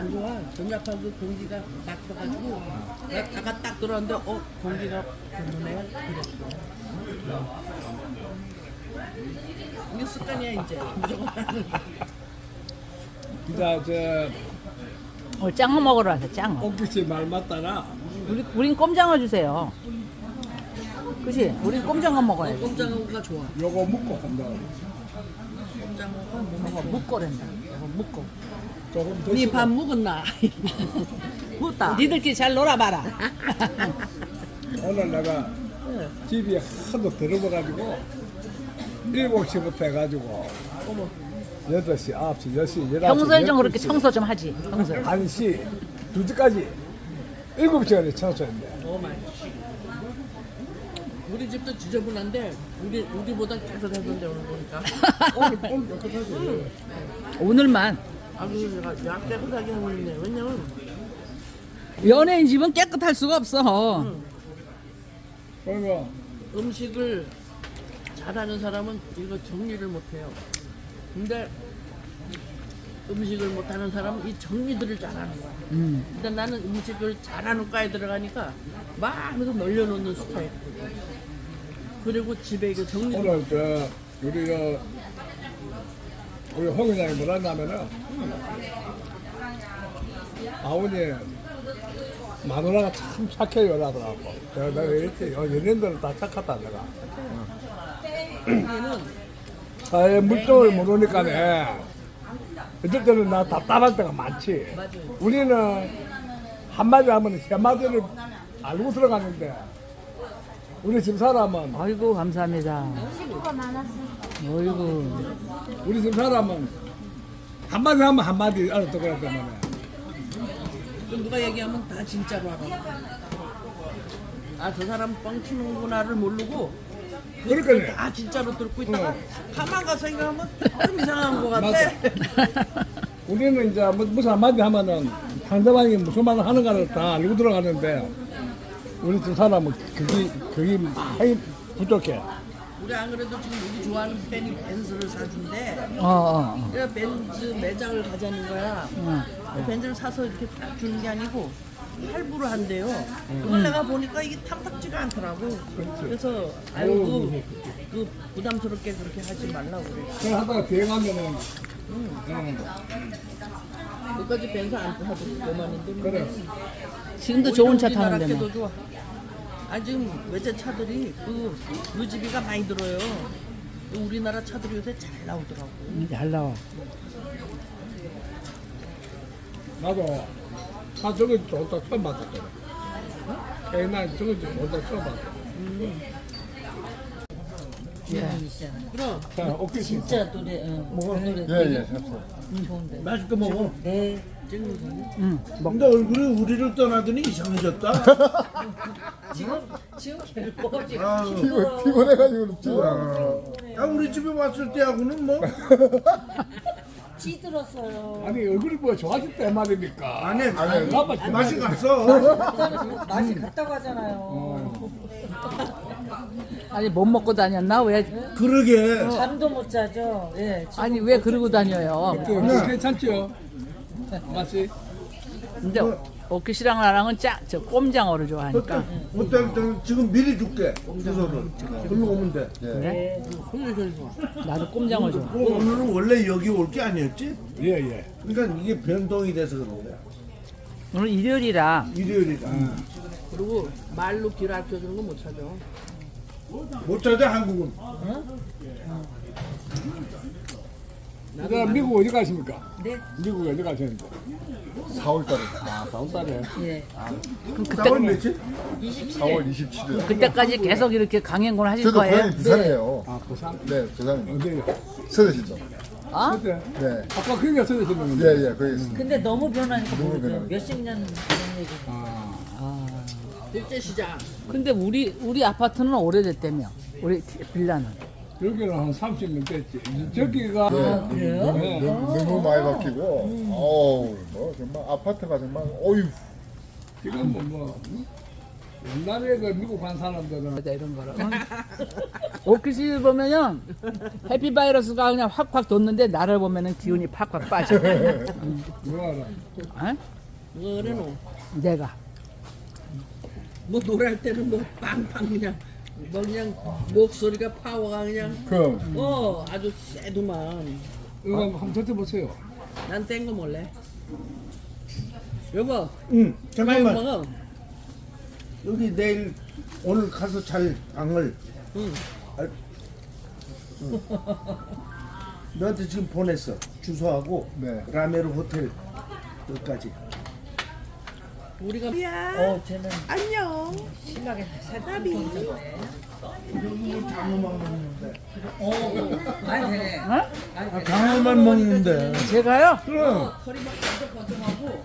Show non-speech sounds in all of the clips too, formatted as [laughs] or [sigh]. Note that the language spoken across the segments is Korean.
안 좋아. 전자파도 공기가 막혀가지고 내가 다가 딱 들어왔는데 어 공기가 별로네 그랬어. 이게 습관이야 이제 무조건 하는 거. 진짜 저 오늘 짱어 먹으러 왔어, 짱어. 옥기씨 말 맞다나 우리, 우린 꼼장어 주세요. 그치? 우린 꼼장어 먹어야 돼. 꼼장어가 좋아. 요거 먹고 간다. 꼼장어가 뭐 이거 묶어랜다. 이거 묶어. 조금 더 니밥 먹었나? [laughs] 묻다. 니들끼리 잘 놀아봐라. [laughs] 오늘 내가 집이 하도 더러워가지고 7시부터 해가지고 8시, 9시, 10시, 11시 평소에 좀 그렇게 청소 좀 하지. 평소에. 1시, 2시까지 7시간에 청소했는데 너무 많이. 우리 집도 지저분한데 우리 우리보다 깨끗해졌는데 오늘 보니까. [laughs] 오늘, 오늘 깨끗하지 오늘만. 내가 약 깨끗하게 하고 있네. 왜냐면 연예인 집은 깨끗할 수가 없어. 그리고 음식을 잘하는 사람은 이거 정리를 못해요. 근데 음식을 못하는 사람은 이 정리들을 잘하는 거야. 음. 근데 나는 음식을 잘하는 과에 들어가니까 막 하면서 널려놓는 스타일. 그리고 집에 이거 정리. 오늘 저 우리 저 우리 홍 회장이 뭐라 했냐면은 아버님 마누라가 참 착해요 라더라고 내가 내가 이랬지 어, 연예인들은 다 착하다 내가 사회 물정을 모르니까네 어쩔 때는 나 답답할 때가 많지. 우리는 한마디 하면 세 마디를 알고 들어가는데 우리 집 사람은 아이고, 감사합니다. 아이고. 우리 집 사람은 한마디 하면 한마디 알아듣어야 때문에 또 누가 얘기하면 다 진짜로 알아. 아, 저 사람 뻥치는구나를 모르고 그러니까요. 다 진짜로 듣고 있다가 어. 가만 가서 생각하면 좀 이상한 것 같아. [laughs] 우리는 이제 뭐- 무슨 한마디 하면은 상대방이 무슨 말을 하는가를 다 알고 들어가는데 우리 집 사람은 그게 그게 많이 부족해. 우리 안 그래도 지금 우리 좋아하는 팬이 벤츠를 사준대. 어, 어, 어. 그래서 벤츠 매장을 가자는 거야. 응. 벤츠를 사서 이렇게 딱 주는 게 아니고 할부를 한대요. 그걸 내가 보니까 이게 탐탁지가 않더라고. 그래서 아이고 그 부담스럽게 그렇게 하지 말라고 그래. 그걸 하다가 비행하면은 응, 끝까지 벤츠 안 타도 그만인데. 뭐. 그래. 지금도 좋은 차 우리나라 타는데 게 뭐. 좋아. 아 지금 외제 차들이 그 유지비가 많이 들어요. 우리나라 차들이 요새 잘 나오더라고. 음, 잘 나와. 나도 차 저거 좋다 처음 봤거든. 옛날 저거 좋다 처음 봤어. 그럼 자, 오케이. 진짜 노래 응. 노래 예예 삽살 좋은데 맛있게 먹어. 네. 근데 얼굴이 우리를 떠나더니 이상해졌다. [laughs] 지금 지금 개꼬지 아유, 피곤, 피곤해가지고 그렇지 아, 우리 집에 왔을 때하고는 뭐 [laughs] 찌들었어요 아니 얼굴이 뭐 좋아질 때 말입니까? 안해. 아니, 나빠 맛이 갔어. 맛이 갔다고 하잖아요 아니, 못 먹고 다녔나? 왜? 그러게. 잠도 못 자죠 예 지금 아니, 왜 그러고 다녀요? 그 괜찮죠? 맛이 근데 오키 씨랑 나랑은 짜, 저 꼼장어를 좋아하니까. 어때? 지금 미리 줄게. 주소를. 글로 오면 돼. 그래? 좋아. 나도 꼼장어 좋아. 어, 오늘은 원래 여기 올 게 아니었지? 예 예. 그러니까 이게 변동이 돼서 그런 거야. 오늘 일요일이라 일요일이다. 그리고 말로 길 알려주는 거못 찾아. 못 찾아 한국은. 그다음 미국 어디 가십니까? 네. 미국 어디 가시는데? 4월달에 아, 다음 달에. 예. 그럼 4월 며칠? 4월 27일 그때까지 계속 이렇게 강행군 하실 저도 거예요? 고향이 부산이에요 아, 부산. 네 부산 어디? 서대시죠 어? 그때 네 아까 그게 서대시는데. 예예 거기 있습니다 근데 너무 변하니까 너무 모르죠 변하니까. 몇십 년된 얘기 아, 국제시장. 근데 우리 우리 아파트는 오래됐다며. 우리 빌라는. 여기는 한 30년 됐지. 저기가 그래요? 네. 너무, 너무 많이 바뀌고 어우 뭐 정말 아파트가 정말 어휴 지금 뭐, 뭐 옛날에 그 미국 간 사람들은 이런 거를. 응? [laughs] 오키시 보면은 해피 바이러스가 그냥 확확 돋는데 나를 보면은 기운이 팍팍 빠져. 누가 알아? 어? 그래 놓. 내가. 뭐 노래할 때는 뭐 빵빵 그냥 뭐 그냥 목소리가 파워가 그냥 그어 아주 세두만. 이거 한번 젖어보세요. 난 뗀 거 몰래. 여보, 응 잠깐만 먹어. 여기 내일 오늘 가서 잘 방을 응. 너한테 지금 보냈어 주소하고 네. 라메르 호텔 여기까지 우리가 야 어, 쟤는 안녕. 심하게 네 장어만 먹는데 아니, 되네. 어? 장어만 먹는데 제가요? 그럼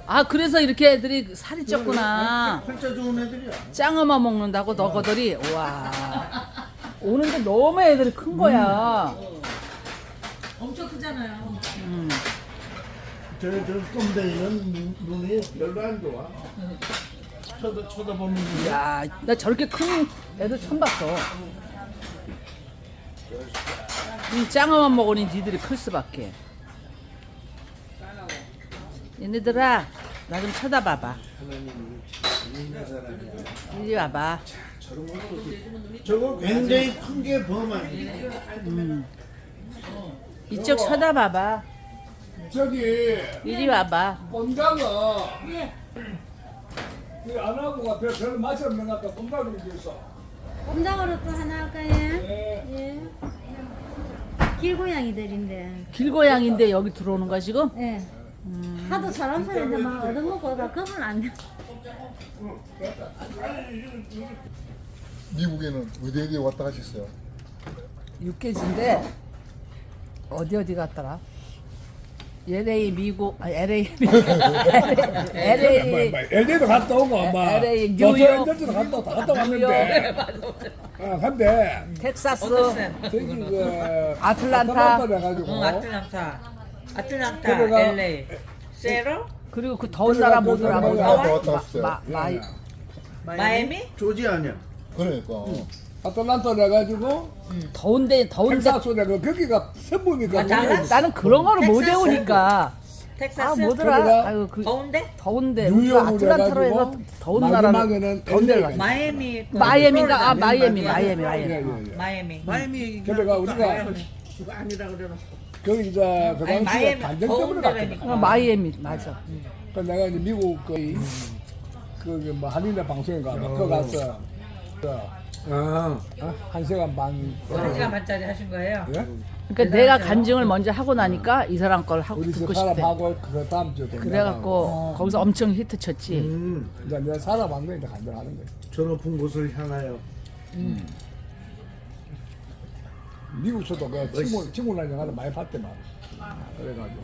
아 그래서 이렇게 애들이 살이 쪘구나. 팔자 좋은 애들이야 짱어만 먹는다고 너거들이 와 오는데 너무 애들이 큰 거야. 엄청 크잖아요. 저, 저 꼼댕이는 눈- 눈이 별로 안 좋아 쳐다, 쳐다보는 눈이 야, 나 저렇게 큰 애들 처음 봤어. 이 짱어만 먹으니 니들이 클 수밖에. 얘네들아, 나 좀 쳐다봐봐. 이리 와봐. 저거 굉장히 큰 게 범아니 이쪽 쳐다봐봐. 저기 이리 와봐. 꼼장어 이안 하고 별 별로 맛이 없는 것 같다. 꼼장어 좀 있어. 꼼장어로 또 하나 할까요? 네. 예. 길고양이들인데. 길고양인데 여기 들어오는 거야 지금? 예. 하도 사람 사는데 막 얻어먹고 다 겁은 안 돼. 미국에는 어디 어디 왔다 가셨어요? 육개지인데 어디 어디 갔더라? LA 미국 아 LA LA LA도 갔다 오고 아마 LA, 로스 뉴욕. 앤젤스도 갔다 왔다. 갔다 왔는데. 아 근데 텍사스. 저기 그 아틀란타. 해가지고. 응, 아틀란타. 아틀란타, 그래가- LA. 세로? 그리고 그 더운 나라 뭐더라 왔다 왔다 마- 왔어요. 마- 마이 마이애미? 조지 아니야 그러니까 아틀란타 해가지고 더운데 더운데 텍사스 내가 거기가 선무니까 아, 달라스? 나는 그런 거를 못 텍사스? 외우니까 아 텍사스? 뭐더라 그래가- 아유 그 더운데? 더운데 뉴욕으로 우리가 아틀란타로 해서 해가지고 더운 나라는 마지막에는 더운 데를 LA 갔어 마이애미. 그 마이애미인가 아. 마이애미. 마이애미 예, 마이애미 예, 예. 마이애미. 마이미 얘기. 그래가 우리가 그거 아니라 그래놓고. 거기 이제 그 아니, 당시에 마이애미 반전 때문에 갔거든 데라니까. 어, 마이애미 맞아 그 내가 이제 미국 그, 그뭐 한인의 방송인가 봐. 그거 갔어. 그, 아 어? 한 시간 반. 한 시간 반짜리 하신 거예요? 예? 그러니까 내가 간증을 먼저 하고 나니까 이 사람 걸 하고 우리 집 듣고 싶대 사람하고 그 다음 주에 그래갖고 거기서 엄청 히트 쳤지 음, 이제 내가 살아본 거니까 간증하는 거야. 저 높은 곳을 향하여 미국서도 그 친구 친구랑 영화를 많이 봤대만. 그래가지고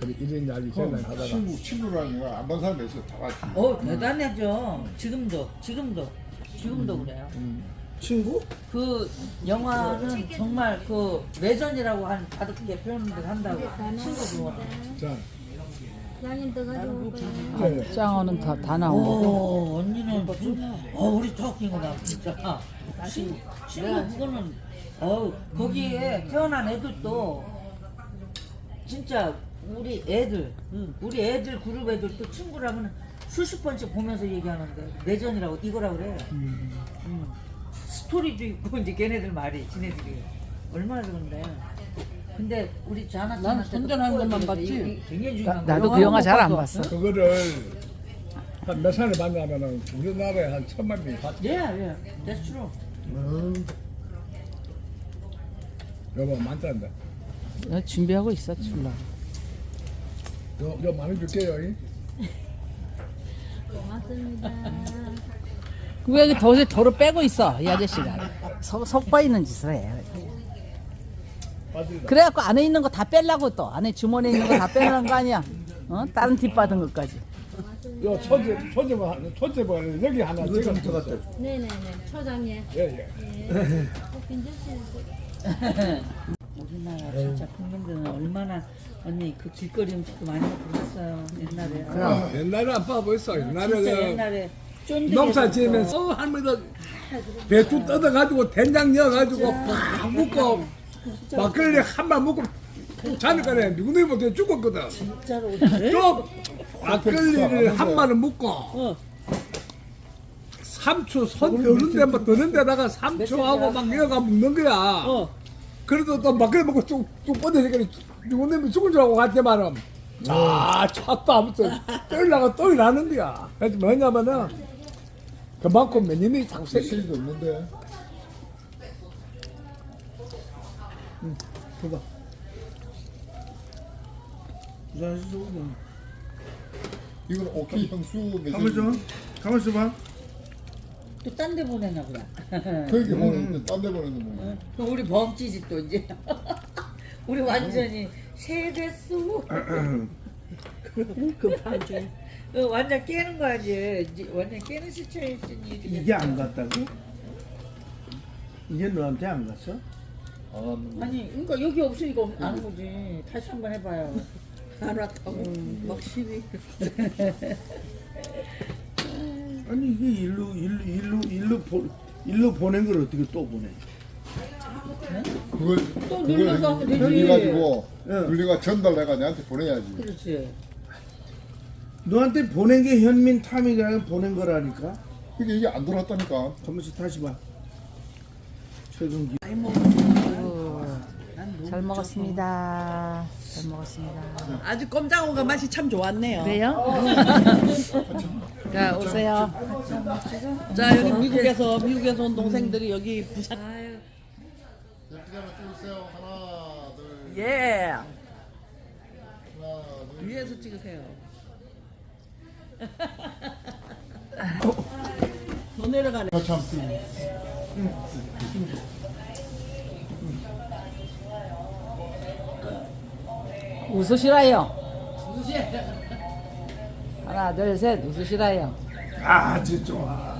그래 이런 이야기 전날 하다가 친구 친구랑 내가 안본 사람이 있어 다 같이. 어, 대단하죠. 지금도, 지금도, 지금도 그래요. 친구? 그 영화는 정말 그 레전이라고 한 다득게 표현들 한다고 친구도 자, 양님 더 가지고 올 거예요. 네. 짱어는 다, 다 나오고 오 언니는 어 우리 토끼구나 진짜 친, 친구 그거는 어 거기에 태어난 애들도 진짜 우리 애들 우리 애들 그룹 애들도 친구라면 수십 번씩 보면서 얘기하는데 레전이라고 이거라 그래 음. 스토리도 있고 이제 걔네들 말이 지네들이 얼마나 그런데 근데 우리 자나한테 난 선전하는 것만 봤지. 굉장히 나, 중요한 나도 거야. 그 영화 잘 안 봤어 그거를 한 몇 살에 봤냐면은 우리나라에 한 천만 명이 봤지. 예, 예, that's true. 음, 여보 많다는데. 나 준비하고 있어 출라 요, 요 많이 줄게요. 이. 고맙습니다. 왜 덫에 덫을 빼고 있어 이 아저씨가 석, 석바 있는 짓을 해. 그래갖고 안에 있는 거 다 빼려고 또 안에 주머니에 있는 거 다 빼는 거 아니야 어? 다른 뒷 받은 것까지 요 초제 초제만 하는 초제만 여기 하나 이거 좀 찍어 더 갖다 줘 네네네. 초장님. 예예. 예. 어, 빈저씨. [laughs] 우리나라 진짜 국민들은 얼마나 언니 그 길거리 음식도 많이 먹고 그랬어요 옛날에. 그럼 옛날에 안 봐보였어. 진짜 옛날에는 옛날에 농사 지으면서 어, 할머니들 배추 뜯어가지고 된장 넣어가지고 팍 묻고 막걸리 한발 먹고 자니까네 누구누이 못해 죽었거든. 진짜로. 또 막걸리를 한 마리 먹고 삼초 손 드는 데만 드는 데다가 삼초하고 막 이어가 먹는 거야. 어. 그래도 또 막걸리 먹고 쭉 쭉 뻗어지니까 누구님이 죽은 줄 알고 갔더만은 자 찾도 아무튼 떨다가 또 일하는 거야. 그래서 뭐냐면은 그만큼 매님이 자꾸 생 실도 없는데. 줘봐. 부산에서 좋은 이건 오키 형수 거. 가만 있어. 가만 있어봐. 또 딴 데 보내나 보다. 거기 보내는데 딴데 보내는 뭐. 그럼 우리 범찌지 또 이제. 우리 완전히 세대수. 급하지. 어, 완전 깨는 거야 이제. 이제 완전 깨는 시츄에이션이 이게 안 갔다고? 이게 너한테 안 갔어? 아, 아니 그러니까 여기 없으니까 안 오지. 다시 한번 해봐요. 안 왔다고. 확실히. 아니 이게 일로 일로 일로 일로 보 일로 보낸 걸 어떻게 또 보내? 그걸 또 눌러서 하면 되지. 눌려가지고 응. 우리가 전달해가 내한테 보내야지. 그렇지. 너한테 보낸 게 현민 탐이가 아니라 보낸 거라니까. 그게 이게 안 들어왔다니까. 가만있어 다시 봐. 최근 기. 잘 먹었습니다. 잘 먹었습니다. 아주 꼼장어가 맛이 참 좋았네요. 왜요? [laughs] 자 오세요. 자 여기 미국에서 미국에서 온 동생들이 여기 부산. 찍으세요. 하나, 둘, 예. 하나, 둘. 위에서 찍으세요. 더 내려가네. 참. 웃으시라요. 하나 둘 셋 웃으시라요. 아주 좋아.